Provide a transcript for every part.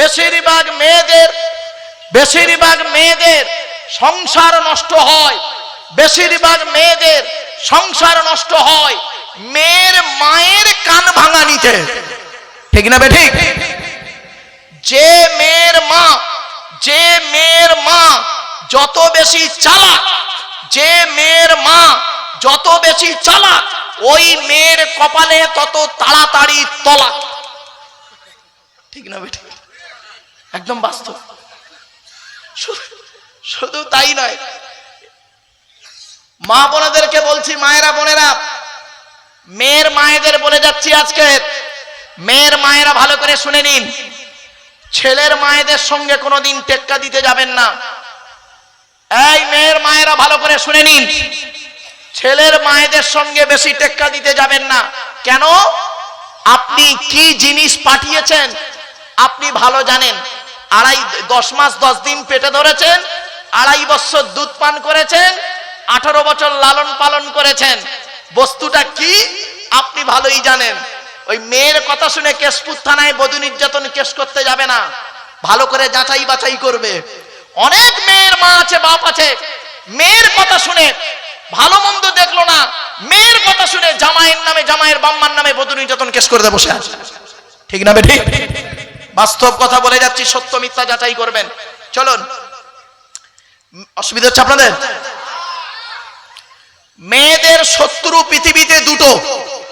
বেশিরভাগ মেয়েদের বেশিরভাগ মেয়েদের সংসার নষ্ট হয়। বেশিরভাগ মেয়েদের সংসার নষ্ট হয়। মেয়ের মায়ের কান ভাঙা নিতে ঠিক না বে ঠিক? যে মেয়ের মা, যে মেয়ের মা যত বেশি চালাক, যে মেয়ের মা যত বেশি চালাক, ওই মেয়ের কপালে তত তাড়াতাড়ি তলাক। ঠিক না বেঠিক একদম বাস্তব। শুধু- তাই নয়। মা বোনেদেরকে বলছি, মায়েরা বোনেরা, মেয়ের মায়েদের বলে যাচ্ছি আজকে। মেয়ের মায়েরা ভালো করে শুনে নিন। ছেলের মায়েদের সঙ্গে কোনোদিন টেক্কা দিতে যাবেন না। এই মেয়ের মায়েরা ভালো করে শুনে নিন। ছেলের মায়েদের সঙ্গে বেশি টেক্কা দিতে যাবেন না। কেন? আপনি কি জিনিস পাঠিয়েছেন? আপনি ভালো জানেন, আড়াই, দশ মাস, দশ দিন পেটে ধরেছেন, আড়াই বছর দুধ পান করেছেন, আঠারো বছর লালন পালন করেছেন। বস্তুটা কি? আপনি ভালোই জানেন। ওই মেয়ের কথা শুনে কেশপুর থানায় বধু নির্যাতন কেস করতে যাবে না। ভালো করে যাচাই বাছাই করবে। অনেক মেয়ের মা আছে, বাপ আছে। মেয়ের কথা শুনে ভালো মন্দ দেখল না। মেয়ের কথা শুনে জামাইয়ের নামে, জামাইয়ের বাম্মার নামে বধূ নির্যাতন কেস করে বসে আছে। ঠিক না বেঠিক বাস্তব কথা বলে যাচ্ছি, সত্য মিথ্যা যাচাই করবেন। চলুন। অসুবিধা হচ্ছে আপনাদের? মেয়েদের শত্রু পৃথিবীতে দুটো।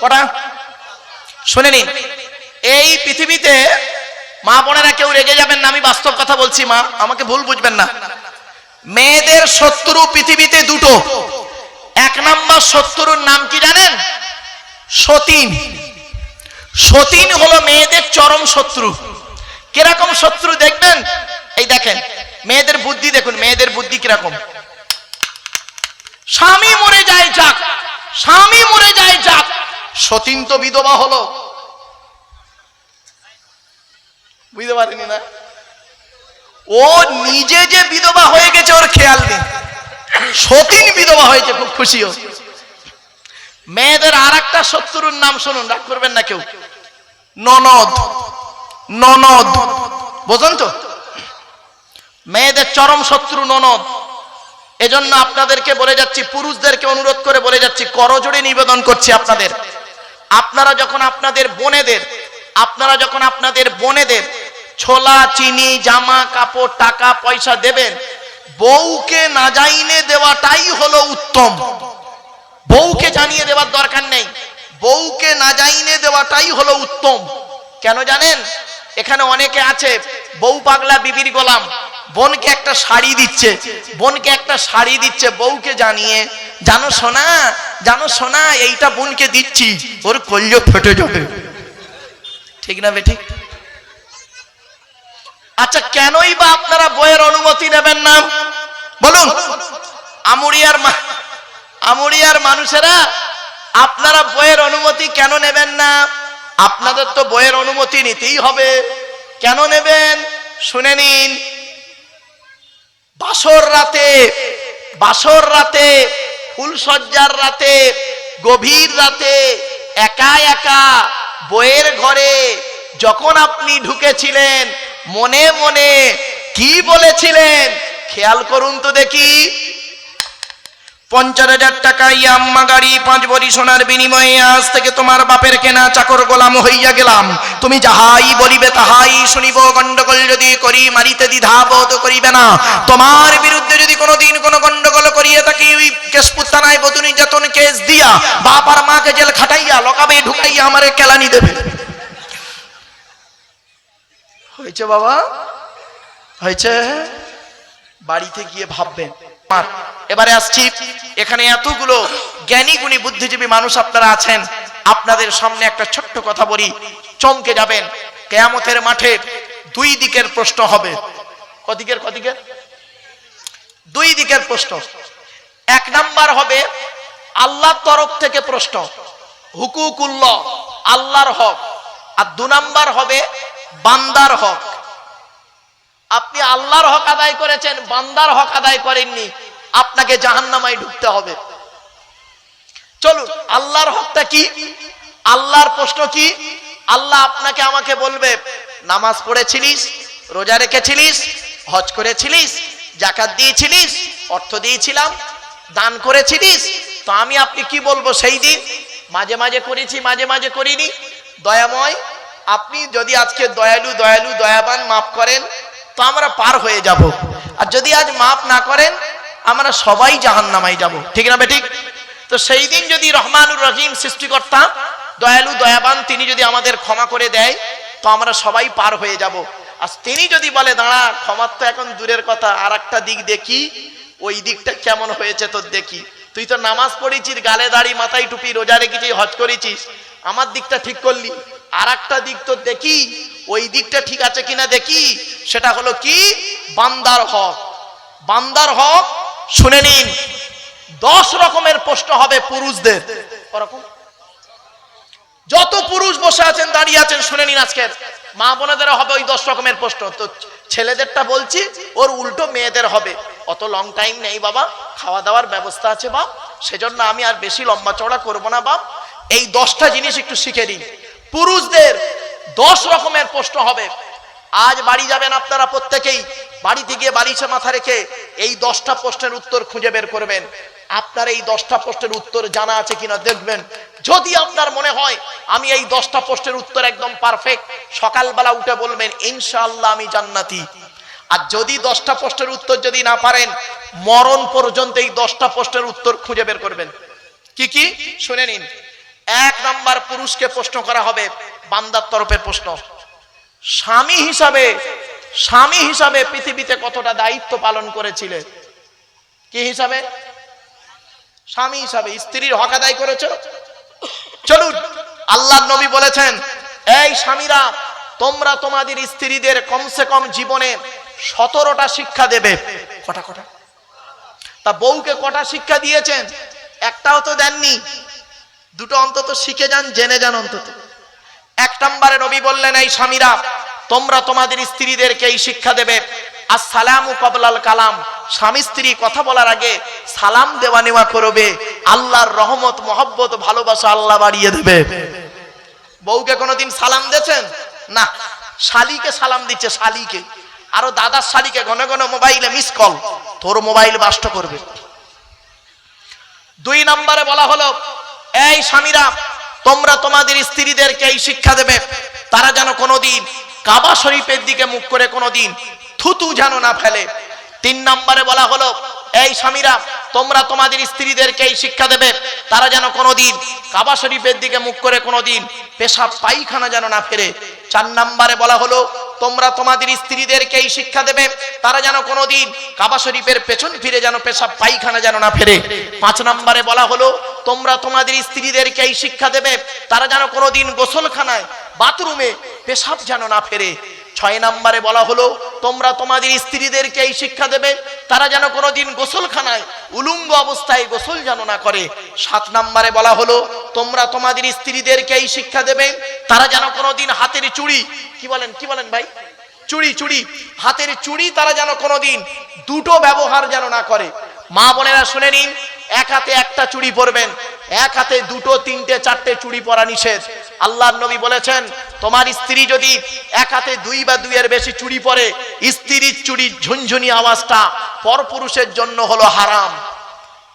কটা? শুনে নিন। এই পৃথিবীতে মা বোনেরা কেউ রেগে যাবেন না, আমি বাস্তব কথা বলছি, মা। আমাকে ভুল বুঝবেন না। মেয়েদের শত্রু পৃথিবীতে দুটো। এক নাম্বার শত্রুর নাম কি জানেন? সতীন। সতীন হলো মেয়েদের চরম শত্রু। কীরকম শত্রু দেখবেন? এই দেখেন, মেয়েদের বুদ্ধি দেখুন, মেয়েদের বুদ্ধি কীরকম? স্বামী মরে যায় যাক, স্বামী মরে যায় যাক। সতীন তো বিধবা হলো। বুঝতে পারিনি না? ও নিজে যে বিধবা হয়ে গেছে, ওর খেয়াল নেই। সতীন বিধবা হয়েছে, খুব খুশি ও। মেয়েদের আর একটা শত্রুর নাম শুনুন, রাগ করবেন না কেউ। ননদ। ননদ। বোঝেন তো? মেয়েদের চরম শত্রু ননদ। এজন্য আপনাদেরকে বলে যাচ্ছি, পুরুষদেরকে অনুরোধ করে বলে যাচ্ছি, করজোড়ে নিবেদন করছি আপনাদের। আপনারা যখন আপনাদের বোনেদের, আপনারা যখন আপনাদের বোনেদের ছোলা, চিনি, জামা, কাপড়, টাকা, পয়সা দেবেন, বউকে না যাইনে দেওয়াটাই হলো উত্তম। বউকে জানিয়ে দেওয়ার দরকার নেই। বউকে না জাইনে দেওয়াটাই হলো উত্তম। কেন জানেন? এখানে অনেকে আছে, বউ পাগলা বিবির গোলাম, বোনকে একটা শাড়ি দিচ্ছে, বোনকে একটা শাড়ি দিচ্ছে বউকে জানিয়ে, জানো সোনা জানো সোনা, এইটা বোনকে দিচ্ছি, ওর কল্য ফেটে যাবে। ঠিক না বেঠিক আচ্ছা কেনই বা আপনারা বইয়ের অনুমতি নেবেন না? বলুন, আমুরিয়ার আমুরিয়ার মানুষেরা, আপনারা বইয়ের অনুমতি কেন নেবেন না? আপনাদের তো বইয়ের অনুমতি নিতেই হবে। কেন নেবেন? শুনে নিন। বাসর রাতে বাসর রাতে ফুলসজ্জার রাতে, গভীর রাতে একা একা বইয়ের ঘরে যখন আপনি ঢুকেছিলেন, মনে মনে কি বলেছিলেন? খেয়াল করুন তো দেখি। পঞ্চাশ হাজার টাকা ইয়াম্মা গাড়ি, পাঁচ বড়ি সোনার বিনিময়ে আজ থেকে তোমার বাপের কেনা চাকর গোলাম হইয়া গেলাম। তুমি যাহাই বলিবে তাহাই শুনিব গন্ডগোল যদি করি মারিতে দ্বিধা বোধ করিবে না। তোমার বিরুদ্ধে যদি কোনোদিন কোনো গন্ডগোল করিয়ে থাকি কেশপুর থানায় বধূ নির্যাতন কেস দিয়া বাপ আর মাকে জেল খাটাইয়া, লকাবে ঢুকাইয়া আমারে কেলানি দেবে। হয়েছে বাবা? হয়েছে? বাড়িতে গিয়ে ভাববেন। এবারে আসছি। এখানে এতগুলো জ্ঞানী গুণী বুদ্ধিজীবী মানুষ আপনারা আছেন। আপনাদের সামনে একটা ছোট্ট কথা বলি। চমকে যাবেন। কেয়ামতের মাঠে দুই দিকের প্রশ্ন হবে। কদিকের কদিকের? দুই দিকের প্রশ্ন। এক নাম্বার হবে আল্লাহর তরফ থেকে প্রশ্ন। হুকুকুল্লাহ, আল্লাহর হক। আর দু নাম্বার হবে বান্দার হক। আপনি আল্লাহর হক আদায় করেছেন, বান্দার হক আদায় করেননি, আপনাকে জাহান্নামায় ঢুকতে হবে। চলুন, আল্লাহর হকটা কি? আল্লাহর প্রশ্ন কি? আল্লাহ আপনাকে, আমাকে বলবে, নামাজ পড়েছিলিস, রোজা রেখেছিলিস, হজ করেছিলিস জাকাত দিয়েছিলিস, অর্থ দিয়েছিলাম, দান করেছিলিস, তো আমি আপনি কি বলব সেই দিন? মাঝে মাঝে করেছি, মাঝে মাঝে করিনি। দয়াময়, আপনি যদি আজকে দয়ালু দয়ালু, দয়াবান মাফ করেন তো আমরা পার হয়ে যাব। আর যদি আজ মাফ না করেন, আমরা সবাই জাহান্নামাই যাব। ঠিক না বেঠিক? তো সেই দিন যদি রহমানুর রহিম সৃষ্টিকর্তা, দয়ালু, দয়াবান তিনি যদি আমাদের ক্ষমা করে দেয়, তো আমরা সবাই পার হয়ে যাব। আর তিনি যদি বলে, দাঁড়া, ক্ষমার তো এখন দূরের কথা আর একটা দিক দেখি, ওই দিকটা কেমন হয়েছে তোর দেখি। তুই তো নামাজ পড়েছিস, গালে দাড়ি, মাথায় টুপি, রোজা রেখেছিস, হজ করেছিস, আমার দিকটা ঠিক করলি আর একটা দিক তো দেখি ওই দিকটা ঠিক আছে কিনা দেখি। সেটা হলো কি? বান্দার হক। বান্দার হক, শুনে নিন, দশ রকমের প্রশ্ন হবে পুরুষদের। ওরকম? যত পুরুষ বসে আছেন, দাঁড়িয়ে আছেন, শুনে নিন আজকের মা বোনেদের হবে ওই দশ রকমের প্রশ্ন। তো ছেলেদেরটা বলছি, ওর উল্টো মেয়েদের হবে। অত লং টাইম নেই বাবা, খাওয়া দাওয়ার ব্যবস্থা আছে বাপ। সেজন্য আমি আর বেশি লম্বা চওড়া করব না বাপ। এই দশটা জিনিস একটু শিখে নিন। পুরুষদের দশ রকমের প্রশ্ন হবে। আজ বাড়ি যাবেন আপনারা প্রত্যেকেই। বাড়িতে গিয়ে বালিশে মাথা রেখে এই দশটা প্রশ্নের উত্তর খুঁজে বের করবেন। আপনার এই দশটা প্রশ্নের উত্তর জানা আছে কিনা দেখবেন। যদি আপনার মনে হয়, আমি এই দশটা প্রশ্নের উত্তর একদম পারফেক্ট সকালবেলা উঠে বলবেন, ইনশাআল্লাহ আমি জান্নাতি। আর যদি দশটা প্রশ্নের উত্তর যদি না পারেন, মরণ পর্যন্ত এই দশটা প্রশ্নের উত্তর খুঁজে বের করবেন। কি কি? শুনে নিন। এক নাম্বার পুরুষকে প্রশ্ন করা হবে, বান্দার তরফের প্রশ্ন। স্বামী হিসাবে স্বামী হিসাবে পৃথিবীতে কতটা দায়িত্ব পালন করেছিলে? কি হিসাবে? স্বামী হিসাবে। স্ত্রীর হক আদায় করেছ? চলুন আল্লাহ নবী বলেছেন, এই স্বামীরা, তোমরা তোমাদের স্ত্রীদের কমসে কম জীবনে সতেরোটা শিক্ষা দেবে। কটা কটা? তা বউকে কটা শিক্ষা দিয়েছেন? একটাও তো দেননি। দুটো অন্তত শিখে যান, জেনে যান অন্তত। এক নম্বরে নবী বললেন, এই স্বামীরা, তোমরা তোমাদের স্ত্রীদেরকে এই শিক্ষা দেবে। আর আসসালামু কবলাল কালাম। স্বামী স্ত্রী কথা বলার আগে সালাম দেওয়া নেওয়া করবে। আল্লাহর রহমত, মহব্বত, ভালোবাসা আল্লাহ বাড়িয়ে দেবে। বউকে কোনোদিন সালাম দিয়েছেন? না। শালিকে সালাম দিচ্ছে, শালিকে। আরও দাদার শালিকে ঘন ঘন মোবাইলে মিস কল তোর মোবাইল বাষ্ট করবে। দুই নম্বরে বলা হলো এই স্বামীরা, তোমরা তোমাদের স্ত্রীদেরকে এই শিক্ষা দেবে। তারা যেন কোনোদিন কাবা শরীফের দিকে মুখ করে কোনোদিন থুতু যেন না ফেলে। তিন নম্বরে বলা হলো, এই স্বামীরা, তোমরা তোমাদের স্ত্রীদেরকে এই শিক্ষা দেবে। তারা যেন কোনোদিন কাবা শরীফের দিকে মুখ করে কোনোদিন পেশাব পায়খানা যেন না ফেরে। চার নম্বরে বলা হলো, তোমরা তোমাদের স্ত্রীদেরকে এই শিক্ষা দেবে। তারা যেন কোনোদিন কাবা শরীফের পেছন ফিরে যেন পেশাব পায়খানা যেন না ফেরে। পাঁচ নম্বরে বলা হলো তোমরা তোমাদের স্ত্রীদেরকে এই শিক্ষা দেবে, তারা যেন কোনোদিন গোসলখানায়, বাথরুমে পেশাব যেন না ফেরে। ছয় নম্বরে বলা হলো, তোমরা তোমাদের স্ত্রীদেরকে এই শিক্ষা দেবে, তারা যেন কোনোদিন গোসলখানায়, উলুঙ্গ অবস্থায় গোসল যেন না করে। সাত নম্বরে বলা হলো, তোমরা তোমাদের স্ত্রীদেরকে এই শিক্ষা দেবে, তারা যেন কোনোদিন হাতের চুড়ি, কি বলেন কি বলেন ভাই? চুড়ি চুড়ি, হাতের চুড়ি তারা যেন কোনোদিন দুটো ব্যবহার যেন না করে। মা বোনেরা শুনে নিন এক হাতে একটা চুড়ি পরবেন, এক হাতে দুটো, তিনটে, চারটে চুড়ি পরা নিষেধ। আল্লাহ নবী বলেছেন, তোমার স্ত্রী যদি এক হাতে দুই বা দুইয়ের বেশি চুড়ি পরে, স্ত্রীর চুড়ির ঝুনঝুনি আওয়াজটা পরপুরুষের জন্য হলো হারাম।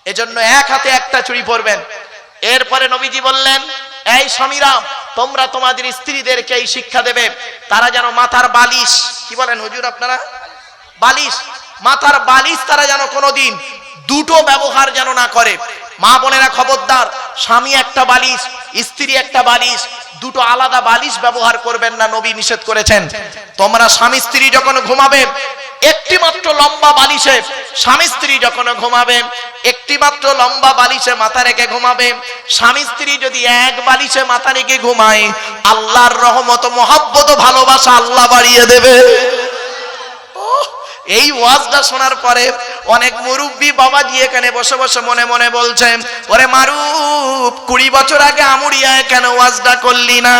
এজন্য এক হাতে একটা চুড়ি পরবেন। এরপরে নবীজি বললেন, এই স্বামীরা, তোমরা তোমাদের স্ত্রীদেরকে এই শিক্ষা দেবে, তারা যেন মাথার বালিশ কি বলেন হুজুর আপনারা? বালিশ। মাথার বালিশ তারা যেন কোনোদিন দুটো ব্যবহার যেন না করে। মা বোনেরা খবরদার, স্বামী একটা বালিশ, স্ত্রী একটা বালিশ, দুটো আলাদা বালিশ ব্যবহার করবেন না নবী নিষেধ করেছেন। তোমরা স্বামী স্ত্রী যখন ঘুমাবে একটি মাত্র লম্বা বালিশে, স্বামী স্ত্রী যখন ঘুমাবে একটি মাত্র লম্বা বালিশে মাথা রেখে ঘুমাবে, স্বামী স্ত্রী যদি এক বালিশে মাথা রেখে ঘুমায়, আল্লাহর রহমত মহাব্বত ভালোবাসা আল্লাহ বাড়িয়ে দেবে। এই ওয়াজটা শোনার পরে অনেক মুরব্বী বাবাজি এখানে বসে বসে মনে মনে বলছেন ওরে মারুপ কুড়ি বছর আগে আমুড়িয়ায় কেন ওয়াজটা করলি না?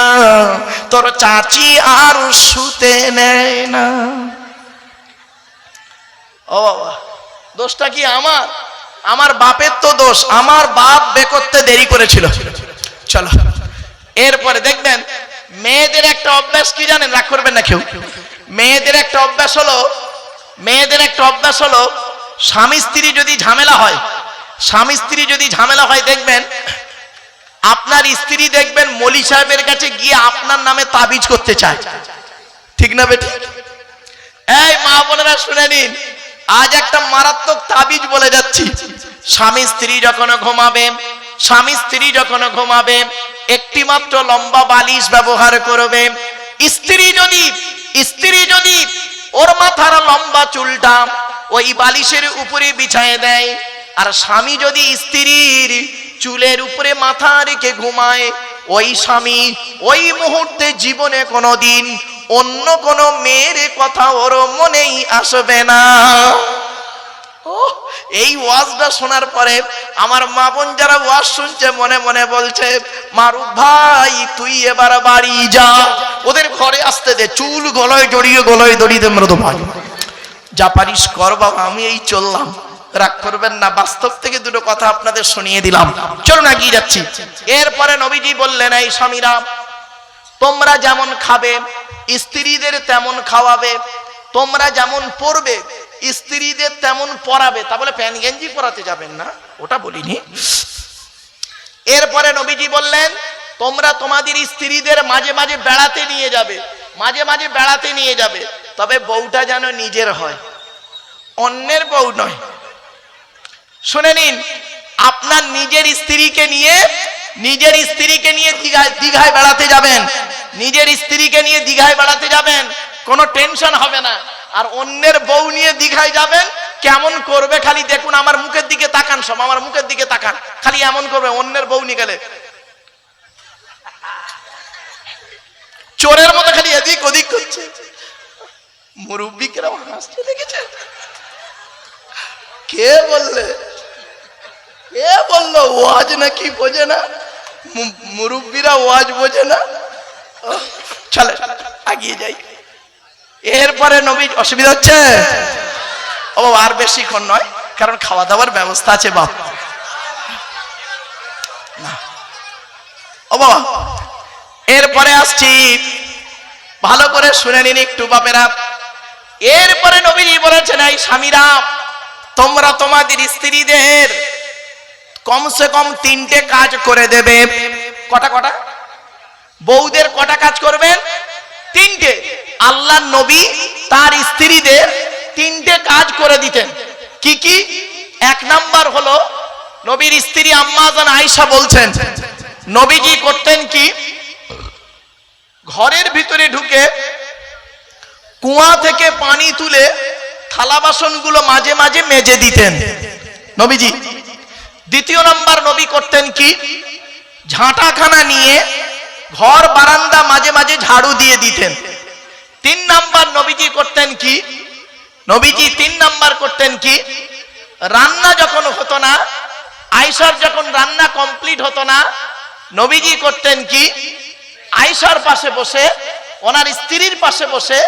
তোর চাচি আর শুতে নেয় না। ও বাবা, দোষটা কি আমার? আমার বাপের তো দোষ, আমার বাপ বে করতে দেরি করেছিল। চলো, এরপরে দেখবেন, মেয়েদের একটা অভ্যাস কি জানেন? রাগ করবেন না কেউ। মেয়েদের একটা অভ্যাস হলো, মেয়েদের একটা অভ্যাস হলো স্বামী স্ত্রী যদি ঝামেলা হয়, স্বামী স্ত্রী যদি ঝামেলা হয়, দেখবেন আপনার স্ত্রী দেখবেন মলি সাহেবের কাছে গিয়ে আপনার নামে তাবিজ করতে চায়। ঠিক না বেটি? এই মা বোনেরা শুনে নিন, আজ একটা মারাত্মক তাবিজ বলে যাচ্ছি। স্বামী স্ত্রী যখন ঘুমাবে, স্বামী স্ত্রী যখন ঘুমাবে একটি মাত্র লম্বা বালিশ ব্যবহার করবে। স্ত্রী যদি স্ত্রী যদি ওর মাথার লম্বা চুলটা ওই বালিশের উপরে বিছায় দেয়। আর স্বামী যদি স্ত্রীর চুলের উপরে মাথা রেখে ঘুমায়, ওই স্বামী ওই মুহূর্তে জীবনে কোনোদিন অন্য কোন মেয়ের কথা ওর মনেই আসবে না। এই ওয়াজটা শোনার পরে আমার মা বোন যারা ওয়াজ শুনছে, মনে মনে বলছে, মারুফ ভাই, তুই এবার বাড়ি যা। ওদের ঘরে আসতে দে, চুল গলায় জড়িয়ে গলায় দড়িয়ে মৃত ভাই। যা পারিস কর বাবা আমি এই চললাম। রাগ করবেন না, বাস্তব থেকে দুটো কথা আপনাদের শুনিয়ে দিলাম। চলুন এগিয়ে যাচ্ছি। এরপরে নবীজি বললেন, এই স্বামীরা, তোমরা যেমন খাবে, স্ত্রীদের তেমন খাওয়াবে, তোমরা যেমন পরবে, স্ত্রীদের তেমন পরাবে। তা বলে প্যান গেঞ্জি পরাতে যাবেন না, ওটা বলিনি। এরপরে নবীজি বললেন, তোমরা তোমাদের স্ত্রীদের মাঝে মাঝে বেড়াতে নিয়ে যাবে। মাঝে মাঝে বেড়াতে নিয়ে যাবে। তবে বউটা যেন নিজের হয়। অন্যের বউ নয়। শুনে নিন, আপনার নিজের স্ত্রীকে নিয়ে, নিজের স্ত্রীকে নিয়ে দীঘায় দীঘায় বেড়াতে যাবেন। নিজের স্ত্রীকে নিয়ে দীঘায় বেড়াতে যাবেন। কোনো টেনশন হবে না। আর অন্যের বউ নিয়ে দীঘায় যাবেন, কেমন করবে খালি দেখুন, আমার মুখের দিকে তাকান সব, আমার মুখের দিকে তাকান। খালি এমন করবে, অন্যের বউ নিয়ে গেলে চোরের মতো খালি এদিক ওদিক করছে। মুরব্বী কেরম হাসছে দেখেছেন কে বললে? কে বলল? ওয়াজ নাকি বোঝে না? মুরব্বীরা ওয়াজ বোঝে না? চলে, আগিয়ে যাই। এরপরে নবী অসুবিধা হচ্ছে। ও আর বেশিক্ষণ নয়, কারণ খাওয়া দাওয়ার ব্যবস্থা আছে বাপ। এরপরে আসছি। ভালো করে শুনে নিন একটু বাপেরা। এরপরে নবীজি বলেছেন, এই স্বামীরা, তোমরা তোমাদের স্ত্রীদের কমসে কম তিনটে কাজ করে দেবে। কটা কটা? বউদের কটা কাজ করবেন? তিনটে। আল্লাহ নবী তার স্ত্রীদের তিনটে কাজ করে দিতেন। কি কি? এক নাম্বার হলো, নবীর স্ত্রী আম্মাজান আয়েশা বলছেন, নবীজি করতেন কি? ঘরের ভিতরে ঢুকে কুয়া থেকে পানি তুলে থালা বাসনগুলো মাঝে মাঝে মেজে দিতেন। নবীজি, দ্বিতীয় নাম্বার নবী করতেন কি? ঝাঁটাখানা নিয়ে ঘর, বারান্দা মাঝে মাঝে ঝাড়ু দিয়ে দিতেন। তিন নাম্বার নবীজি করতেন কি? নবীজি তিন নাম্বার করতেন কি? রান্না যখন হতো না আইসার যখন রান্না কমপ্লিট হতো না, নবীজি করতেন কি? আইসার পাশে বসে, ওনার স্ত্রীর পাশে বসে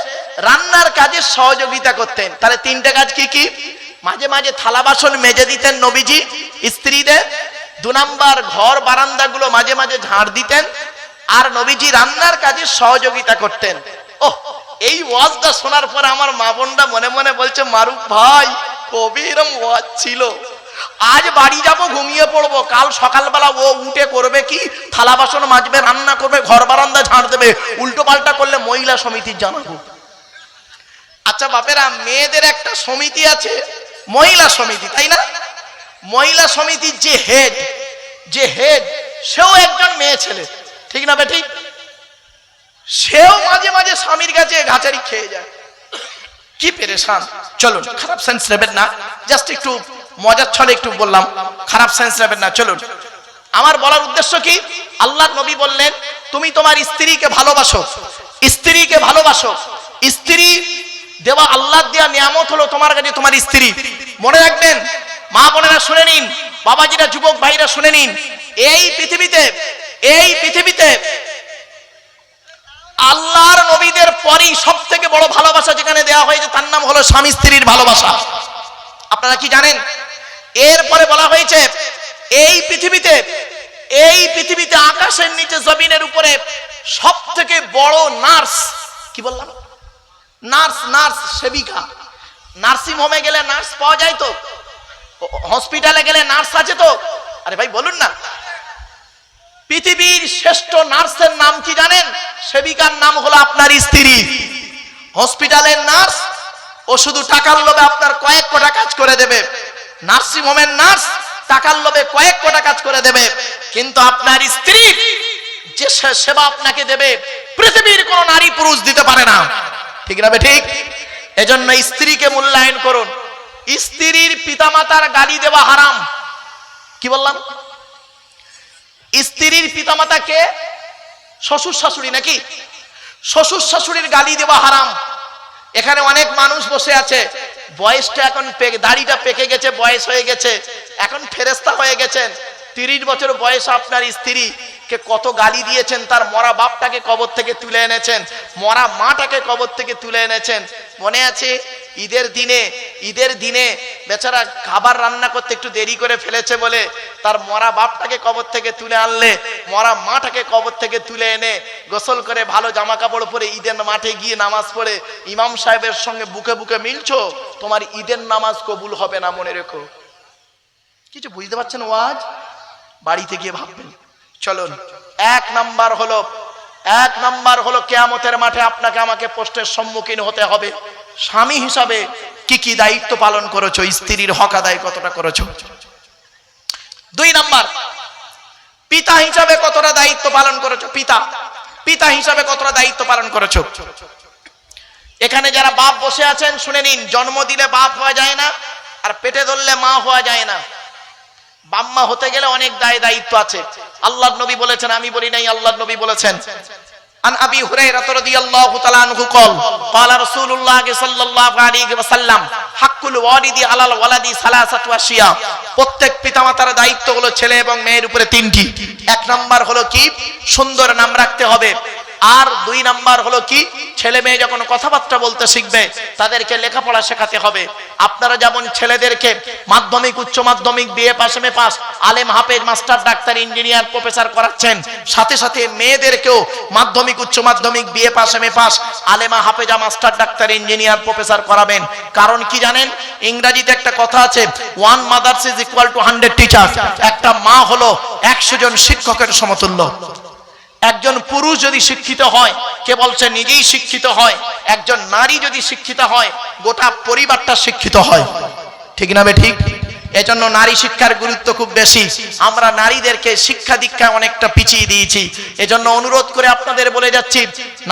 রান্নার কাজে সহযোগিতা করতেন। তাহলে তিনটে কাজ কি কি? মাঝে মাঝে থালা বাসন মেজে দিতেন নবীজি, স্ত্রীদের। দু নাম্বার ঘর বারান্দাগুলো মাঝে মাঝে ঝাড় দিতেন আর নবীজি রান্নার কাজে সহযোগিতা করতেন। ও এই ওয়াজটা শোনার পর আমার মা বোনটা মনে মনে বলছে, মারুফ ভাই কবিরম ওয়াজ ছিল। আজ বাড়ি যাব, ঘুমিয়ে পড়ব। কাল সকালবেলা ও উঠে করবে কি? থালা বাসন মাজবে, রান্না করবে, ঘর বারান্দা ঝাড় দেবে। উল্টো পাল্টা করলে মহিলা সমিতির জানাব আচ্ছা বাপেরা, মেয়েদের একটা সমিতি আছে, মহিলা সমিতি, তাই না? মহিলা সমিতির যে হেড যে হেড সেও একজন মেয়ে ছেলে। ঠিক না বেটি সেও মাঝে মাঝে স্বামীর কাছে ঘাচারি খেয়ে যায়। কি পেরেশান? চলুন, খারাপ সেন্স নেবেন না। জাস্ট একটু মজার ছলে একটু বললাম, খারাপ সায়েন্স নেবেন না, চলুন। আমার বলার উদ্দেশ্য কি? আল্লাহ নবী বললেন, তুমি তোমার স্ত্রীকে ভালোবাসো স্ত্রীকে ভালোবাসো। স্ত্রী দেওয়া আল্লাহ দেওয়া নিয়ামত হলো তোমার কাছে তোমার স্ত্রী। মনে রাখবেন, মা বোনেরা শুনে নিন, বাবাজিরা, যুবক ভাইরা শুনে নিন, এই পৃথিবীতে এই পৃথিবীতে আল্লাহর নবীদের পরই সব থেকে বড় ভালোবাসা যেখানে দেওয়া হয়েছে, তার নাম হলো স্বামী স্ত্রীর ভালোবাসা। আপনারা কি জানেন? এরপরে বলা হয়েছে, এই পৃথিবীতে এই পৃথিবীতে আকাশের নিচে জমিনের উপরে সব থেকে বড় নার্স, কি বললাম? Nurse nurse, সেবিকা। নার্সিং হোমে গেলে নার্স পাওয়া যায় তো? হসপিটালে গেলে নার্স আছে তো? আরে ভাই, বলুন না। পৃথিবীর শ্রেষ্ঠ নার্সের নাম কি জানেন? সেবিকার নাম হলো আপনার স্ত্রী। হসপিটালের নার্স ও শুধু টাকার লোভে আপনার কয়েক কোটা কাজ করে দেবে। নার্সিং হোমের নার্স, টাকার লোভে কয়েক কোটা কাজ করে দেবে। কিন্তু আপনার স্ত্রী যে সেবা আপনাকে দেবে, পৃথিবীর কোন নারী পুরুষ দিতে পারে না। ঠিক না ঠিক? এজন্য স্ত্রীকে মূল্যায়ন করুন। স্ত্রীর পিতামাতার গালি দেওয়া হারাম। কি বললাম? স্ত্রীর পিতামাতাকে শ্বশুর শাশুড়ি নাকি? শ্বশুর শাশুড়ির গালি দেওয়া হারাম। এখানে অনেক মানুষ বসে আছে। বয়সটা এখন দাড়িটা পেকে গেছে, বয়স হয়ে গেছে। এখন ফেরেস্তা হয়ে গেছেন। তিরিশ বছর বয়স আপনার স্ত্রী। কে কত গালি দিয়েছেন, তার মরা বাপটাকে কবর থেকে তুলে এনেছেন, মরা মাটাকে কবর থেকে তুলে এনেছেন। মনে আছে ঈদের দিনে ঈদের দিনে বেচারা খাবার রান্না করতে একটু দেরি করে ফেলেছে বলে তার মরা বাপটাকে কবর থেকে তুলে আনলে, মরা মাটাকে কবর থেকে তুলে এনে গোসল করে ভালো জামা কাপড় পরে ঈদের মাঠে গিয়ে নামাজ পড়ে, ইমাম সাহেবের সঙ্গে বুকে বুকে মিলছো? তোমার ঈদের নামাজ কবুল হবে না মনে রেখো। কিছু বুঝতে পারছেন ওয়াজ? বাড়িতে গিয়ে ভাববেন। চলুন, এক নাম্বার হলো, এক নাম্বার হলো কেয়ামতের মাঠে আপনাকে আমাকে পোস্টের সম্মুখীন হতে হবে। স্বামী হিসাবে কি কি দায়িত্ব পালন করেছ? স্ত্রীর হক আদায় কতটা করেছ? দুই নাম্বার, পিতা হিসাবে কতটা দায়িত্ব পালন করেছ? পিতা। পিতা হিসাবে কতটা দায়িত্ব পালন করেছ? এখানে যারা বাপ বসে আছেন, শুনে নিন, জন্ম দিলে বাপ হওয়া যায় না, আর পেটে ধরলে মা হওয়া যায় না। বাম্মা হতে গেলে অনেক দায় দায়িত্ব আছে। আল্লাহ নবী বলেছেন, আমি বলি নাই আল্লাহ নবী বলেছেন। عن ابي هريره رضي الله تعالى عنه قال قال رسول الله صلى الله عليه وسلم حق الوالد على الولد ثلاثه اشياء প্রত্যেক পিতামাতার দায়িত্ব হলো ছেলে এবং মেয়ের উপরে তিনটি এক নাম্বার হলো কি সুন্দর নাম রাখতে হবে আর দুই নাম্বার হলো কি? ছেলে মেয়ে যখন কথাবার্তা বলতে শিখবে, তাদেরকে লেখাপড়া শেখাতে হবে। আপনারা যেমন ছেলেদেরকে মাধ্যমিক, উচ্চ মাধ্যমিক বিএ পাস এম পাস আলেম হাফেজ, মাস্টার, ডাক্তার, ইঞ্জিনিয়ার, প্রফেসর করাচ্ছেন, সাথে সাথে মেয়েদেরকেও মাধ্যমিক, উচ্চ মাধ্যমিক বিএ পাস এম পাস আলেমা, হাফেজা, মাস্টার, ডাক্তার, ইঞ্জিনিয়ার, প্রফেসর করাবেন। কারণ কি জানেন? ইংরেজিতে একটা কথা আছে one mother's is equal to hundred teacher একটা মা হলো একশো জন শিক্ষকের সমতুল্য। একজন পুরুষ যদি শিক্ষিত হয়, কে বলছে নিজেই শিক্ষিত হয়, একজন নারী যদি শিক্ষিত হয়, গোটা পরিবারটা শিক্ষিত হয়। ঠিক না ঠিক? এজন্য নারী শিক্ষার গুরুত্ব খুব বেশি। আমরা নারীদেরকে শিক্ষা দীক্ষা অনেকটা পিছিয়ে দিয়েছি। এজন্য অনুরোধ করে আপনাদের বলে যাচ্ছি,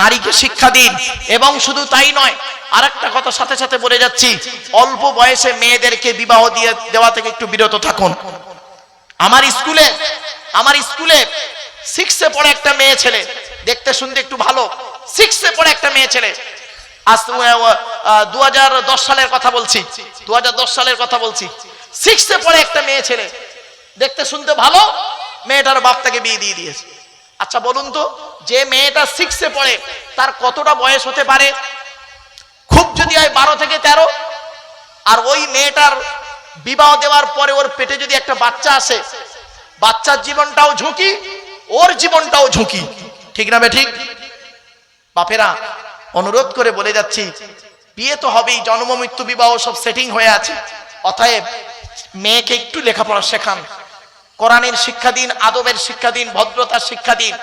নারীকে শিক্ষা দিন। এবং শুধু তাই নয়, আরেকটা কথা সাথে সাথে বলে যাচ্ছি, অল্প বয়সে মেয়েদেরকে বিবাহ দিয়ে দেওয়া থেকে একটু বিরত থাকুন। আমার স্কুলে আমার স্কুলে সিক্সে পড়ে একটা মেয়ে ছেলে। দেখতে শুনতে একটু ভালো। সিক্সে পড়ে একটা মেয়ে ছেলে। আজ দু হাজার দশ সালের কথা বলছি। দু হাজার দশ সালের কথা বলছি। সিক্সে পড়ে একটা মেয়ে ছেলে। দেখতে শুনতে ভালো, মেয়েটার বাপ তাকে বিয়ে দিয়ে দিয়েছে। আচ্ছা বলুন তো, যে মেয়েটা সিক্সে পড়ে, তার কতটা বয়স হতে পারে? খুব যদি হয় বারো থেকে তেরো, আর ওই মেয়েটার বিবাহ দেওয়ার পরে ওর পেটে যদি একটা বাচ্চা আসে, বাচ্চার জীবনটাও ঝুঁকি ওর জীবনটাও ঝুঁকি। ঠিক না ঠিক? বাপেরা, অনুরোধ করে বলে যাচ্ছি, বিয়ে তো হবেই, জন্ম, মৃত্যু, বিবাহ সব সেটিং হয়ে আছে। অতএব মেয়েকে একটু লেখাপড়া শেখান। কোরআনের শিক্ষা দিন, আদবের শিক্ষা দিন, ভদ্রতার শিক্ষা দিন।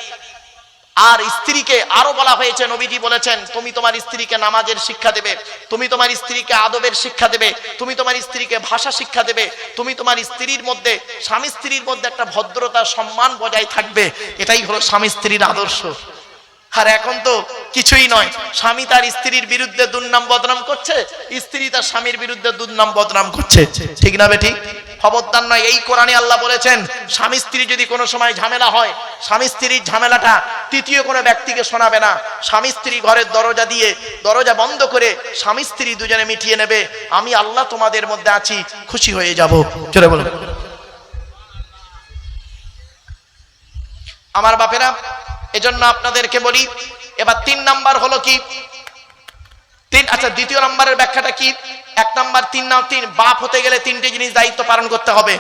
আর স্ত্রীকে আরও বলা হয়েছে, নবীজি বলেছেন, তুমি তোমার স্ত্রীকে নামাজের শিক্ষা দেবে, তুমি তোমার স্ত্রীকে আদবের শিক্ষা দেবে, তুমি তোমার স্ত্রীকে ভাষা শিক্ষা দেবে, তুমি তোমার স্ত্রীর মধ্যে, স্বামী স্ত্রীর মধ্যে একটা ভদ্রতা, সম্মান বজায় থাকবে। এটাই হলো স্বামী স্ত্রীর আদর্শ। আর এখন তো কিছুই নয়, স্বামী তার স্ত্রীর বিরুদ্ধে দুর্নাম বদনাম করছে, স্ত্রী তার স্বামীর বিরুদ্ধে দুর্নাম বদনাম করছে। ঠিক না বেঠিক খবরদার নয়, এই কোরআনে আল্লাহ বলেছেন, স্বামী স্ত্রী যদি কোনো সময় ঝামেলা হয়, স্বামী স্ত্রীর ঝামেলাটা তৃতীয় কোনো ব্যক্তিকে শোনাবে না। স্বামী স্ত্রী ঘরের দরজা দিয়ে দরজা বন্ধ করে স্বামী স্ত্রী দুজনে মিটিয়ে নেবে। আমি আল্লাহ তোমাদের মধ্যে আছি, খুশি হয়ে যাব। চলে বলো আমার বাপেরা, এজন্য আপনাদেরকে বলি, এবার তিন নাম্বার হলো কি? তিন আচ্ছা দ্বিতীয় নাম্বারের ব্যাখ্যাটা কি? এক নাম্বার, তিন নাম, তিন, বাপ হতে গেলে তিনটি জিনিস দায়িত্ব পালন করতে হবে।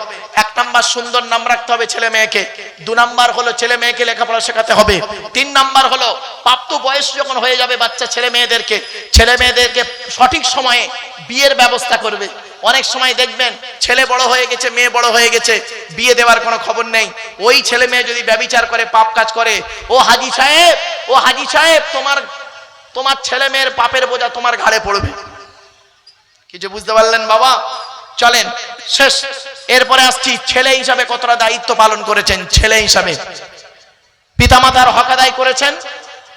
এক নাম্বার, সুন্দর নাম রাখতে হবে ছেলে মেয়েকে। দু নাম্বার হলো ছেলে মেয়েকে লেখাপড়া শেখাতে হবে। তিন নাম্বার হলো প্রাপ্ত বয়স যখন হয়ে যাবে বাচ্চা ছেলে মেয়েদেরকে ছেলে মেয়েদেরকে সঠিক সময়ে বিয়ের ব্যবস্থা করবে। অনেক সময় দেখবেন ছেলে বড় হয়ে গেছে, মেয়ে বড় হয়ে গেছে, বিয়ে দেওয়ার কোনো খবর নেই। ওই ছেলে মেয়ে যদি ব্যবিচার করে, পাপ কাজ করে, ও হাজি সাহেব, ও হাজি সাহেব, তোমার তোমার ছেলে মেয়ের পাপের বোঝা তোমার ঘাড়ে পড়বে। কিছু বুঝতে পারলেন বাবা? চলেন, শেষ। এরপরে আসছি, ছেলে হিসাবে কতটা দায়িত্ব পালন করেছেন? ছেলে হিসাবে। পিতামাতার হক আদায় করেছেন।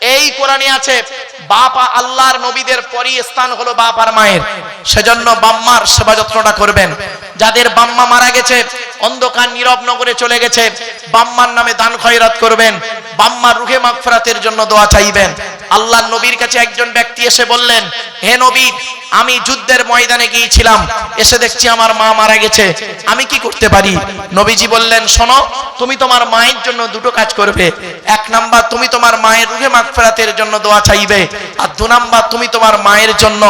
এই কোরআনে আছে, বাপ আল্লাহর নবীদের পরই স্থান হলো বাপ আর মায়ের। সেজন্য বাম্মার সেবা যত্নটা করবেন। যাদের বাম্মা মারা গেছে, অন্ধকার নীরব নগরে চলে গেছে, বাম্মার নামে দান খয়রাত করবেন। বাম্মার রুহে মাগফিরাতের জন্য দোয়া চাইবেন। আল্লাহর নবীর কাছে একজন ব্যক্তি এসে বললেন, হে নবী, আমি যুদ্ধের ময়দানে গিয়েছিলাম, এসে দেখছি আমার মা মারা গেছে, আমি কি করতে পারি? নবীজি বললেন, শোনো, তুমি তোমার মায়ের জন্য দুটো কাজ করবে। এক নাম্বার, তুমি তোমার মায়ের রুহে মাগফিরাতের জন্য দোয়া চাইবে, আর দু নাম্বার, তুমি তোমার মায়ের জন্য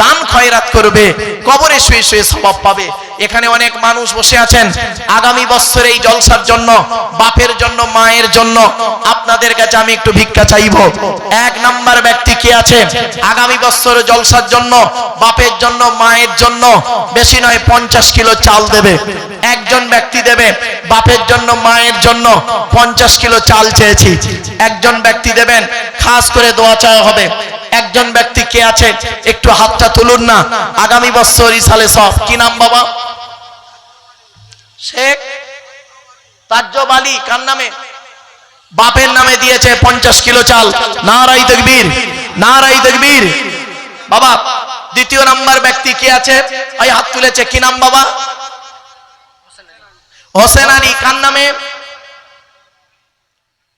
দান খয়রাত করবে, কবরে শুয়ে শুয়ে সবাব পাবে। এখানে অনেক মানুষ বসে আছেন। আগামী বছর এই জলসার জন্য, বাপের জন্য, মায়ের জন্য, আপনাদের কাছে আমি একটু ভিক্ষা চাইব। এক নাম্বার ব্যক্তি কে আছে? আগামী বছর জলসার জন্য, বাপের জন্য, মায়ের জন্য বেশি নয় পঞ্চাশ কিলো চাল দেবে। একজন ব্যক্তি দেবে, বাপের জন্য, মায়ের জন্য পঞ্চাশ কিলো চাল চেয়েছি। একজন ব্যক্তি দেবেন, খাস করে দোয়া চাওয়া হবে। একজন ব্যক্তি কে আছে? একটু হাতটা তুলুন না। আগামী বছর ইসালে সব। কি নাম বাবা? শেখ? তাজ্জব আলী, কার নামে? বাপের নামে দিয়েছে পঞ্চাশ কিলো চাল। নারাই তকবীর নারাই তকবীর। বাবা, দ্বিতীয় নাম্বার ব্যক্তি কে আছে? ওই হাত তুলেছে, কি নাম বাবা? হোসেন আলী, কার নামে?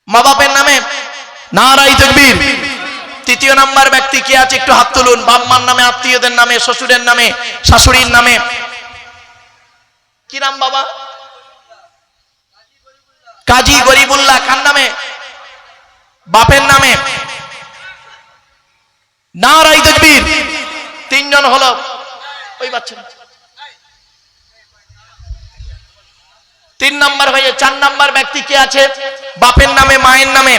মা বাপের নামে? নারাই তকবীর। তৃতীয় নাম্বার ব্যক্তি কে আছে? একটু হাত তুলুন। বাম্মার নামে, আত্মীয়দের নামে, শ্বশুরের নামে, শাশুড়ির নামে। কি নাম বাবা? কাজী গরিবুল্লাহ কার নামে, বাপের নামে। নারাই তকবীর। তিনজন হলো ওই বাচ্চা তিন নাম্বার হয়ে, চার নাম্বার ব্যক্তি কে আছে? বাপের নামে, মায়ের নামে।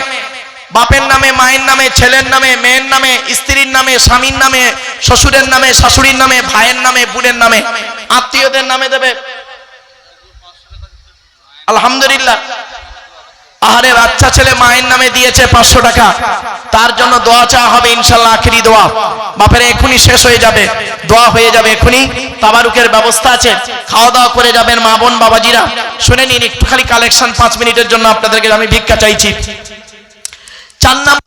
বাপের নামে, মায়ের নামে, ছেলের নামে, মেয়ের নামে, স্ত্রীর নামে, স্বামীর নামে, শ্বশুরের নামে, শাশুড়ির নামে, ভাইয়ের নামে, বোনের নামে। আত্মীয়দের নামে দেবে। আলহামদুলিল্লাহ। আহারে বাচ্চা ছেলে মায়ের নামে দিয়েছে পাঁচশো টাকা। তার জন্য দোয়া চাওয়া হবে, ইনশাল্লাহ আখিরি দোয়া। বাপের এখনই শেষ হয়ে যাবে। দোয়া হয়ে যাবে এখনই তাবারুকের ব্যবস্থা আছে। খাওয়া দাওয়া করে যাবেন মা বোন, বাবাজিরা। শুনে নিন একটু খালি কালেকশন পাঁচ মিনিটের জন্য আপনাদেরকে আমি ভিক্ষা চাইছি। চার নাম